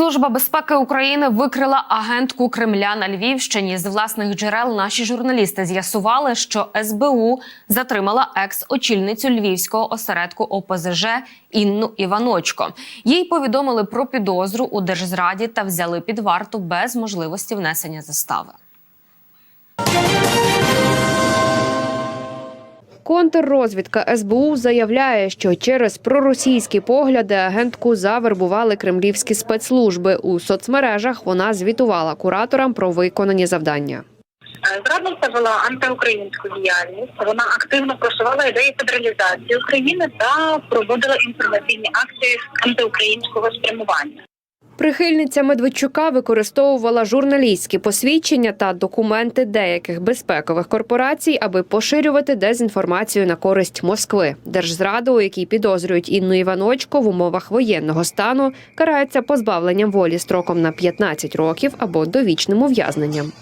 Служба безпеки України викрила агентку Кремля на Львівщині. З власних джерел наші журналісти з'ясували, що СБУ затримала екс-очільницю львівського осередку ОПЗЖ Інну Іваночко. Їй повідомили про підозру у держзраді та взяли під варту без можливості внесення застави. Контррозвідка СБУ заявляє, що через проросійські погляди агентку завербували кремлівські спецслужби. У соцмережах вона звітувала кураторам про виконані завдання. Е, Зрадниця вела антиукраїнську діяльність. Вона активно просувала ідеї федералізації України та проводила інформаційні акції антиукраїнського спрямування. Прихильниця Медведчука використовувала журналістські посвідчення та документи деяких безпекових корпорацій, аби поширювати дезінформацію на користь Москви. Держзраду, у якій підозрюють Інну Іваночко в умовах воєнного стану, карається позбавленням волі строком на 15 років або довічним ув'язненням.